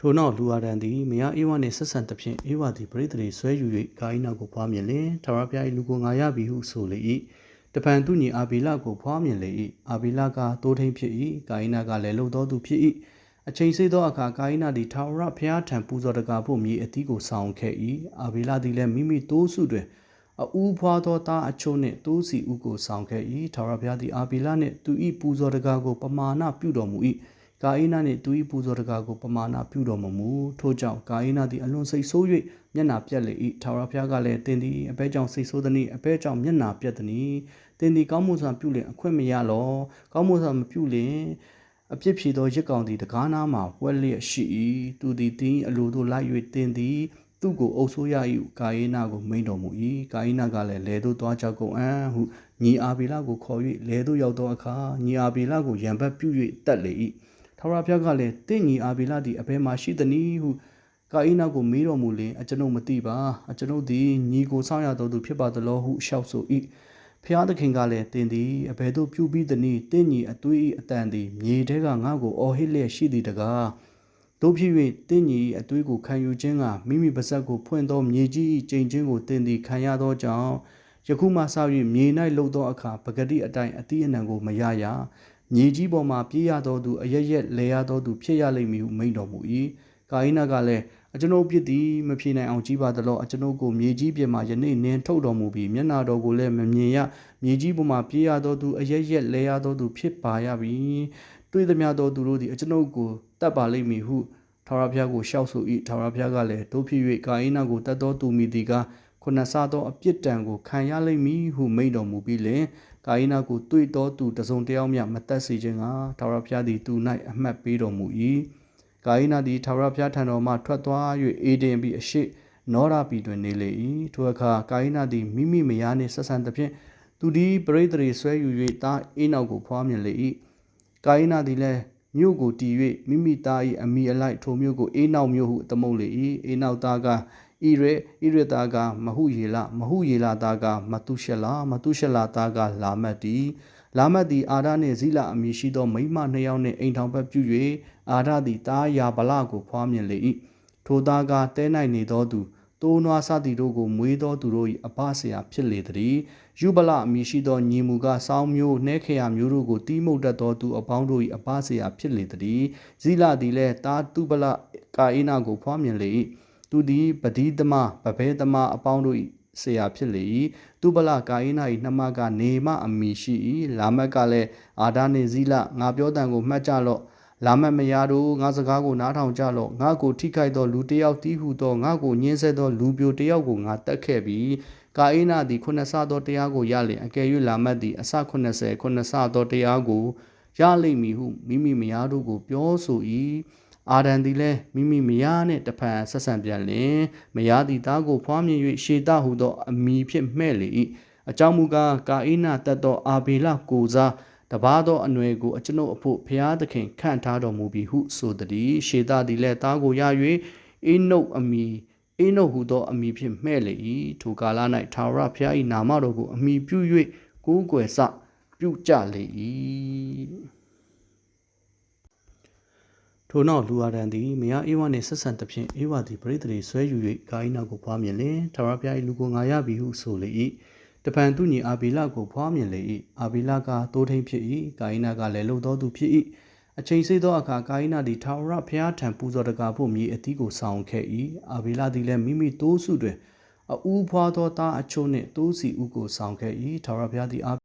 ထို့နောက်လူအားတန်သည်မယားအေးဝနှင့်ဆက်ဆံသဖြင့်အေးဝသည်ပရိသေတွေဆွဲယူ၍ဂိုင်းနောက်ကိုဖွားမြင်လင်ထာဝရဘုရား၏လူကိုငါရပြီဟုဆိုလေ၏တပန်သူညီအာဘီလကိုဖွားမြင်လေ၏အာဘီလကတိုးထိန်ဖြစ်၏ဂိုင်းနာကလည်းလုံတော်သူဖြစ်၏အချိန်စေးသောအခါဂိုင်းနာသည်ထာဝရဘုရားထံပူဇော်တကာဖို့မြေအသီးကိုဆောင်ခဲ့၏အာဘီလသည်လည်းမိမိတိုးစုတွင်အူးဖွာသောသားအချို့နှင့်တိုးစီဥကိုဆောင်ခဲ့၏ထာဝရဘုရားသည်အာဘီလနှင့်သူ၏ပူဇော်တကာကိုပမာဏပြုတော်မူ၏ ကာအိနာနှင့်သူ၏ပူဇော်တကာကိုပမာဏပြုတော်မမူထို့ကြောင့်ကာအိနာသည်အလွန်စိတ်ဆိုး၍မျက်နှာပြက်လေ၏ထာဝရဘုရားကလည်းတင်းသည်အဘဲကြောင့်စိတ်ဆိုးသည်အဘဲကြောင့်မျက်နှာပြက်သည်တင်းသည်ကောင်းမှုစွာပြုလင်အခွင့်မရလောကောင်းမှုစွာမပြုလင်အပြစ်ဖြေသောရစ်ကောင်သည်တကားနားမှဝက်လျက်ရှိ၏သူသည်တင်းအလိုတို့လိုက်၍တင်းသည်သူ့ကိုအုပ်ဆိုးရ၏ကာယေနာကိုမိန်တော်မူ၏ကာယေနာကလည်းလေတို့သွားကြောက်ကုန်အံ့ဟုညီအာဘီလာကိုခေါ်၍လေတို့ရောက်သောအခါညီအာဘီလာကိုရံဘက်ပြု၍တတ်လေ၏ ထာဝရဘုရားကလည်းတင့်ညီအာဘီလာသည်အဘယ်မှရှိသနည်းဟုကာအိနာကိုမေးတော်မူလင်အကျွန်ုပ်မသိပါအကျွန်ုပ်သည်ညီကိုဆောင်ရတော်သူဖြစ်ပါသလောဟုလျှောက်ဆို၏ဖျားသခင်ကလည်းတင်သည်အဘယ်သို့ပြုပြီးသနည်းတင့်ညီအသွေးအတန်သည်မြေထဲကငါ့ကိုအော်ဟစ်လျက်ရှိသည်တကားတို့ဖြစ်၍တင့်ညီအသွေးကိုခံယူခြင်းကမိမိပါဇက်ကိုဖွင့်သောမြေကြီး၏ကျိန်ချင်းကိုတင်သည်ခံရသောကြောင့်ယခုမှစ၍မြေ၌လှုပ်သောအခါပဂတိအတိုင်းအတိအနံကိုမရရ မြေကြီးပေါ်မှပြေးရသောသူအရရက်လဲရသောသူဖြစ်ရလိမ့်မည်ဟုမိန့်တော်မူ၏ကာအိနာကလည်းအကျွန်ုပ်ပြစ်သည်မဖြေနိုင်အောင်ကြီးပါသလောအကျွန်ုပ်ကိုမြေကြီးပြင်မှယနေ့နင်းထုတ်တော်မူပြီးမျက်နာတော်ကိုလည်းမမြင်ရမြေကြီးပေါ်မှပြေးရသောသူအရရက်လဲရသောသူဖြစ်ပါရပြီတွေ့သမျှသောသူတို့သည်အကျွန်ုပ်ကိုတတ်ပါလိမ့်မည်ဟုထာဝရဘုရားကိုရှောက်ဆို၏ထာဝရဘုရားကလည်းတို့ဖြစ်၍ကာအိနာကိုတတ်သောသူမိသည်ကခုနဆသောအပြစ်ဒဏ်ကိုခံရလိမ့်မည်ဟုမိန့်တော်မူပြီးလင် ကာအိနာကိုတွေ့သောသူတစုံတယောက်မျှမတက်စေခြင်းကထာဝရဘုရားသည်သူ၌အမှတ်ပေးတော်မူ၏ကာအိနာသည်ထာဝရဘုရားထံတော်မှထွက်သွား၍အေဒင်ပြီးအရှိနောရပီတွင်နေလေ၏ထိုအခါကာအိနာသည်မိမိမယားနှင့်ဆက်ဆံသဖြင့်သူသည်ပရိသေတွေဆွဲယူ၍တာအေးနောက်ကိုဖွားမြင်လေ၏ကာအိနာသည်လည်းမြို့ကိုတီ၍မိမိသား၏အမိအလိုက်ထိုမြို့ကိုအေးနောက်မြို့ဟုသမုတ်လေ၏အေးနောက်သားကဣရေဣရသားကမဟုယေလမဟုယေလသားကမတုရှလာမတုရှလာသားကလာမတ်တီလာမတ်သည်အာဒနှင့်ဇိလအမည်ရှိသောမိမနှစ်ယောက်နှင့်အိမ်ထောင်ဘက်ပြု၍အာဒသည်သားယာဗလကိုဖွားမြင်လေ၏ထိုသားကတဲ၌နေသောသူတိုးနွားစသည်တို့ကိုမွေးသောသူတို့၏အပဆရာဖြစ်လေသည်ယူဗလအမည်ရှိသောညီမူကစောင်းမျိုးနှဲခရမျိုးတို့ကိုတီးမှုတ်တတ်သောသူအပေါင်းတို့၏အပဆရာဖြစ်လေသည်ဇိလသည်လည်းတာတုဗလကာအိနာကိုဖွားမြင်လေ၏ သူသည်ပတိသမပဘဲသမအပေါင်းတို့၏ဆရာဖြစ်လေ၏သူဗလကာအိနာ၏နှမကနေမအမည်ရှိ၏လာမက်ကလည်းအာဒနှင့်ဇိလငါပြောတန်ကိုမှတ်ကြလော့လာမတ်မယားတို့ငါစကားကိုနားထောင်ကြလော့ငါကိုထိခိုက်သောလူတစ်ယောက်တီးဟုသောငါကိုညှင်းဆဲသောလူပြိုတစ်ယောက်ကိုငါတတ်ခဲ့ပြီးကာအိနာသည်ခုနဆသောတရားကိုရလင်အကယ်၍လာမတ်သည်အစ80ခုနဆသောတရားကိုရလိမ့်မည်ဟုမိမိမယားတို့ကိုပြောဆို၏ အာဒန်သည်လည်းမိမိမယားနှင့်တဖန်ဆက်ဆံပြန်လင်မယားသည်သားကိုဖွားမြင်၍ရှေတဟုသောအမိဖြင့်မှဲ့လေ၏အကြောင်းမူကားကာအိနာတတ်သောအာဘေလကိုစားတပါသောအနွယ်ကိုအကျွန်ုပ်အဖို့ဖျားသခင်ခန့်ထားတော်မူပြီဟုဆိုသည်ရှေသသည်လည်းသားကိုရ၍အိနုတ်အမီအိနုတ်ဟုသောအမီဖြင့်မှဲ့လေ၏ထိုကာလ၌ထာဝရဘုရား၏နာမတော်ကိုအမီပြု၍ကိုးကွယ်စပြုကြလေ၏ ထိုနောက်လူအာဒန်သည်မယားအေဝါနှင့်ဆက်ဆံသဖြင့်အေဝါသည်ပရိသေတွေဆွဲယူ၍ဂိုင်းနာကိုဖွားမြင်လင်ထာဝရဘုရား၏လူကိုငါရပြီဟုဆိုလေ၏တပန်သူညီအာဘီလကိုဖွားမြင်လေ၏အာဘီလကတိုးထိန်ဖြစ်၏ကာအိနာကလည်းလုံသောသူဖြစ်၏အချိန်စေးသောအခါကာအိနာသည်ထာဝရဘုရားထံပူဇော်တကာဖို့မြေအသီးကိုဆောင်ခဲ့၏အာဘီလသည်လည်းမိမိတိုးစုတွင်အူးဖွာသောသားအချို့နှင့်တိုးစီဥကိုဆောင်ခဲ့၏ထာဝရဘုရားသည်